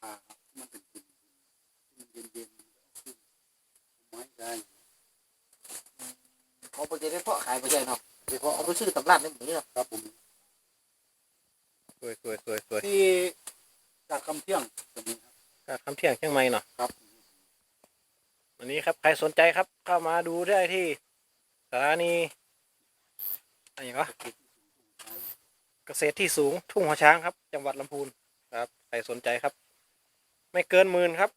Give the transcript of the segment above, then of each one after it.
ผ่าครับมันเป็นกลิ่นมันเย็นเย็นๆมันก็เอาขึ้นไม้ได้เขาไปได้เพาะขายไปใช่เนาะเดี๋ยวเอาไปซื้อตำราในหมู่นี่เนาะครับผมสวยสวยสวยสวยที่จากคำเที่ยงตรงนี้ครับจากคำเที่ยงเชียงใหม่เนาะครับวันนี้ครับใครสนใจครับเข้ามาดูได้ที่สถานีอะไรอย่างก็เกษตรที่สูงทุ่งหัวช้างครับ จังหวัดลำพูนครับใครสนใจครับ ไม่เกินหมื่นครับ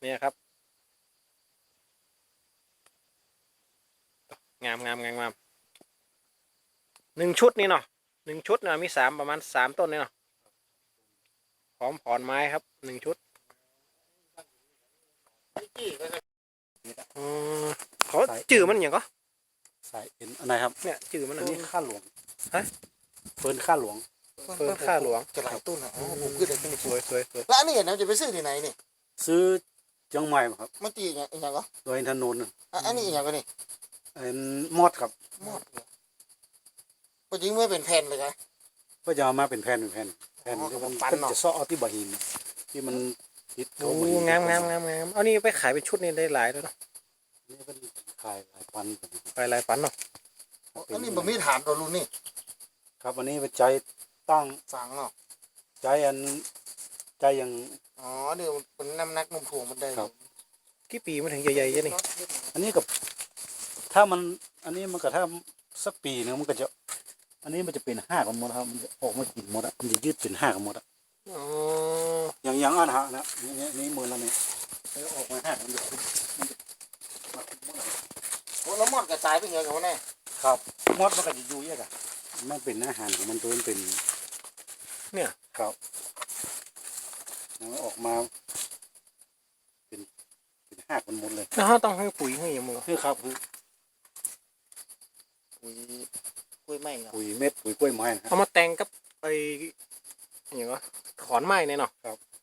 เนี่ยครับ งามงามงามงามหนึ่งชุดนี่เนาะหนึ่งชุดนะมีสามประมาณสามต้นนี่เนาะพร้อมผอนไม้ครับหนึ่งชุดอืมเขาจื่อมันอย่างก็สายเอ็นอะไรครับ เนี่ยจื่อมันอัอันนนี้นี้ข้าหลวงฮะเฟิร์นข้าหลวง เฟิร์นข้าหลวงจะหลายต้นอะอ๋อผมขึ้นได้ขึ้นสวยสวยสวยแล้วอันนี้เห็นนะจะไปซื้อที่ไหนนี่ซื้อเจังใหม่มาครับมันตีอย่างอย่างก็โดยถนนน่ะอะอันนี้อย่างก็นี่เอ็นมอดครับหมดเลยปกติเมื่อเป็นแผ่นเลยไงก็จะเอามาเป็นแผ่นเป็นแผ่นแผ่นอ๋อที่มันปั้นเพิ่นเนาะจะซ้อเอาที่บะหินที่มันติดโอ้เข้าบะหินงามงามงามงามเอานี่ไปขายเป็นชุดนี่ได้หลายแล้วเนาะนี่เป็นขายหลายพันกันนะครับไปหลายปันเนาะอันนี้ผมมีถามตัวรุ่นนี่ครับอันนี้เป็นใจ ตั้งสั่งเนาะใจอันใจอย่าง อ๋อเดี๋ยวเป็นน้ำหนักนมถ่วงมันได้ครับ กี่ปีมันถึงใหญ่ๆจะนี่อันนี้กับ ถ้ามัน อันนี้มันก็ถ้าสักปีนึงมันก็จะ อันนี้มันจะเป็นห้ากันหมดครับมันจะออกมากินหมดอะมันจะยืดเป็นห้ากันหมดอะอ๋ออย่างอย่างอันฮะนะนี่นี่นี่มือเราเนี่ยมันจะออกมาห้ามันจะคุบมันจะมาคุบหมดอะโอ้แล้วหมดกระจายไปเงี้ยกันวะเนี่ยครับมดมันก็จะอยู่เยอะอะมันเป็นอาหารของมันตัวมันเป็น เนี่ยครับแล้วมันออกมา เป็นเป็นห้ากันหมดเลยแล้วเขาต้องให้ปุ๋ยให้ยังมึงคือครับคือปุ๋ยกล้วยไม้เนาะปุ๋ยเม็ดปุ๋ยกล้วยไม้นะครับเอามาแต่งกับไอ้อย่างก็ขอนไม้เนี่ยเนาะ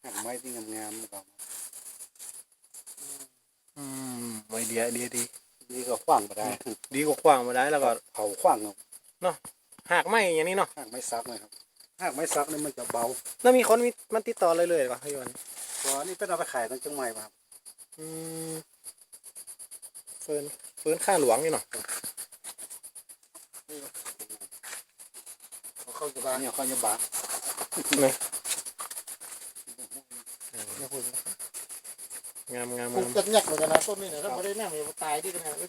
หักไม้ที่งามๆนะครับอืมไอเดียไอเดียดีนี่ก็ขว้างมาได้ ดีกว่าขว้างมาได้แล้วก็เผาขว้างครับหากไม้อย่างนี้เนาะหักไม้ซักเลยครับ หักไม้ซักนี่มันจะเบาแล้วมีคนมีมันติดต่อเลยเลยๆเหรอพี่วันเพราะอันนี้เป็นเอาไปขายตั้งจังใหม่มาครับอืมเฟิร์นเฟิร์นข้าหลวงนี่เนาะเอาเข้าจะบ้านเนี่ยเขาจะบางเนี่ยพูดงามงามปลูงากมจัดยักเหมือนกันนะต้นนี้เนี่ยถ้าไม่ได้นั่งมันตายที่กันนะไม่